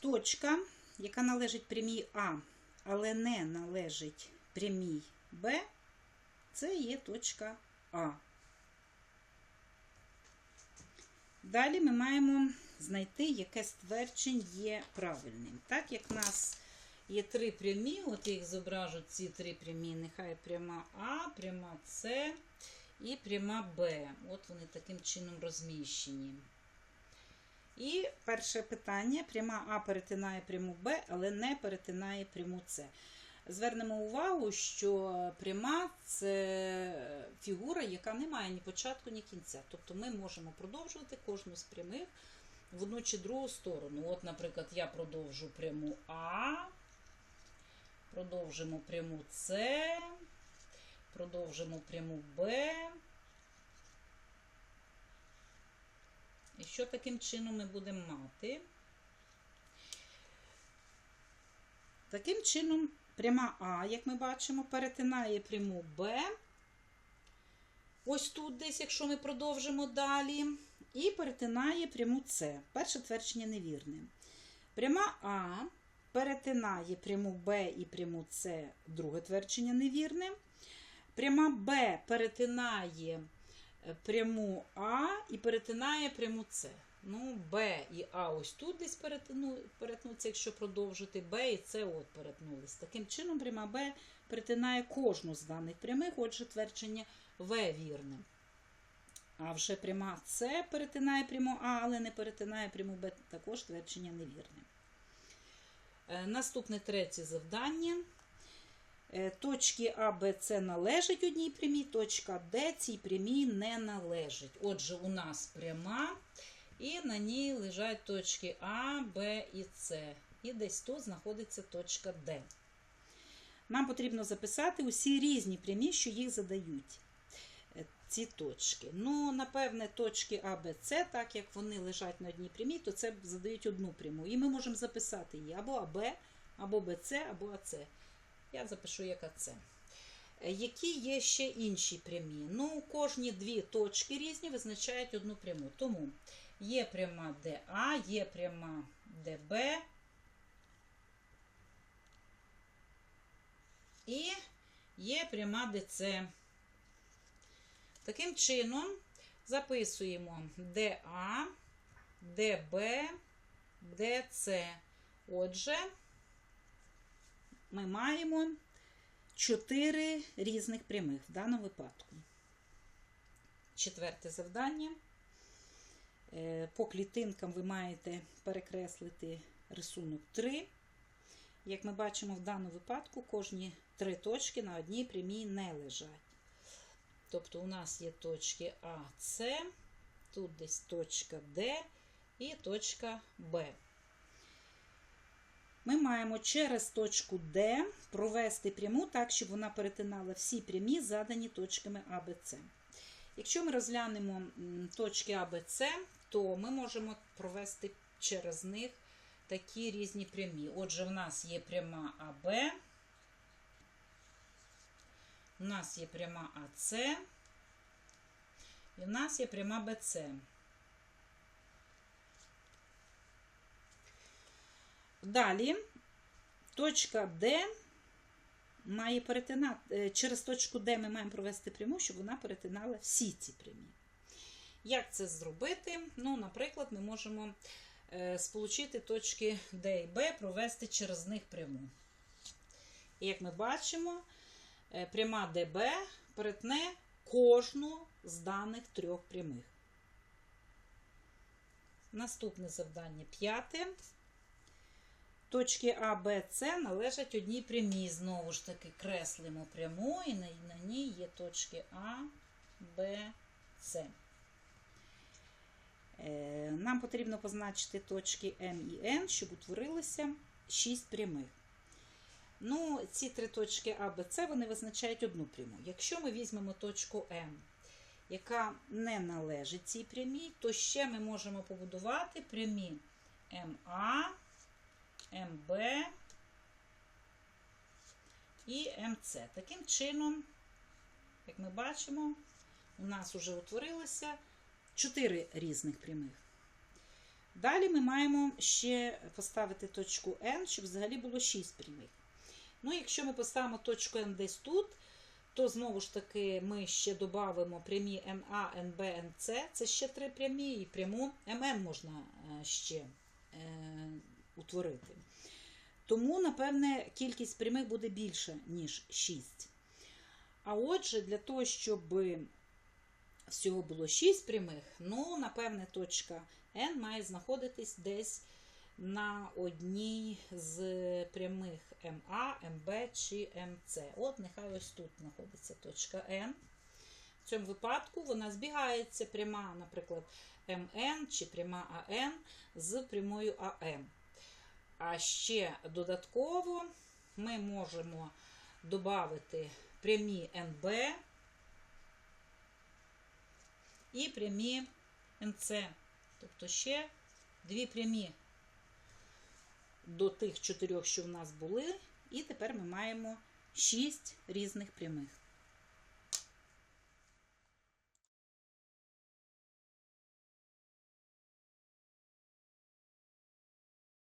точка, яка належить прямій А, але не належить прямій Б, це є точка А. Далі ми маємо знайти, яке з тверджень є правильним. Так як в нас є три прямі, от я їх зображу ці три прямі, нехай пряма А, пряма С і пряма Б. От вони таким чином розміщені. І перше питання: пряма А перетинає пряму Б, але не перетинає пряму С. Звернемо увагу, що пряма це фігура, яка не має ні початку, ні кінця. Тобто ми можемо продовжувати кожну з прямих в одну чи другу сторону. От, наприклад, я продовжу пряму А, продовжимо пряму С, продовжимо пряму Б. І що таким чином ми будемо мати? Таким чином, пряма А, як ми бачимо, перетинає пряму Б. Ось тут десь, якщо ми продовжимо далі, і перетинає пряму С. Перше твердження невірне. Пряма А перетинає пряму Б і пряму С, друге твердження невірне. Пряма Б перетинає пряму А і перетинає пряму С. Ну, Б і А ось тут десь перетину, перетнуться, якщо продовжити, Б і С от перетнулись. Таким чином, пряма Б перетинає кожну з даних прямих, отже, твердження В вірне. А вже пряма С перетинає пряму А, але не перетинає пряму Б, також твердження невірне. Е, Наступне третє завдання. Е, Точки А, Б, С належать одній прямій, точка Д цій прямій не належить. Отже, у нас пряма, і на ній лежать точки А, Б і С. І десь тут знаходиться точка Д. Нам потрібно записати усі різні прямі, що їх задають. е, Ці точки. Ну, напевне, точки А, Б, С, так як вони лежать на одній прямій, то це задають одну пряму. І ми можемо записати її або АБ, або БЦ, або АЦ. Я запишу як АЦ. Е, Які є ще інші прямі? Ну, кожні дві точки різні визначають одну пряму. Тому є пряма ДА, є пряма ДБ. І є пряма ДЦ. Таким чином записуємо ДА, ДБ, ДЦ. Отже, ми маємо чотири різних прямих в даному випадку. Четверте завдання. Е, По клітинкам ви маєте перекреслити рисунок 3. Як ми бачимо, в даному випадку кожні три точки на одній прямій не лежать. Тобто у нас є точки А, С, тут десь точка Д і точка Б. Ми маємо через точку Д провести пряму так, щоб вона перетинала всі прямі, задані точками А, Б, С. Якщо ми розглянемо точки А, Б, С, то ми можемо провести через них такі різні прямі. Отже, в нас є пряма АБ, у нас є пряма АС, і в нас є пряма БЦ. Далі точка Д має перетинати, е, через точку Д ми маємо провести пряму, щоб вона перетинала всі ці прямі. Як це зробити? Ну, наприклад, ми можемо е, сполучити точки Д і Б, провести через них пряму. І як ми бачимо, е, пряма ДБ перетне кожну з даних трьох прямих. Наступне завдання п'яте. Точки А, Б, С належать одній прямій. Знову ж таки, креслимо пряму, і на, ній є точки А, Б, С. Е, Нам потрібно позначити точки М і Н, щоб утворилося 6 прямих. Ну, ці три точки А, Б, С вони визначають одну пряму. Якщо ми візьмемо точку М, яка не належить цій прямій, то ще ми можемо побудувати прямі МА, МБ і МЦ. Таким чином, як ми бачимо, у нас вже утворилося 4 різних прямих. Далі ми маємо ще поставити точку N, щоб взагалі було 6 прямих. Ну, якщо ми поставимо точку N десь тут, то знову ж таки ми ще додамо прямі NA, NB, NC, це ще три прямі, і пряму MN можна е, ще утворити. Тому, напевне, кількість прямих буде більша, ніж 6. А отже, для того, щоб всього було 6 прямих, ну, напевне, точка N має знаходитись десь на одній з прямих МА, МБ чи МЦ. От нехай ось тут знаходиться точка N. В цьому випадку вона збігається пряма, наприклад, МН чи пряма АН з прямою АМ. А ще додатково ми можемо додати прямі НБ і прямі НЦ. Тобто ще дві прямі до тих чотирьох, що в нас були, і тепер ми маємо шість різних прямих.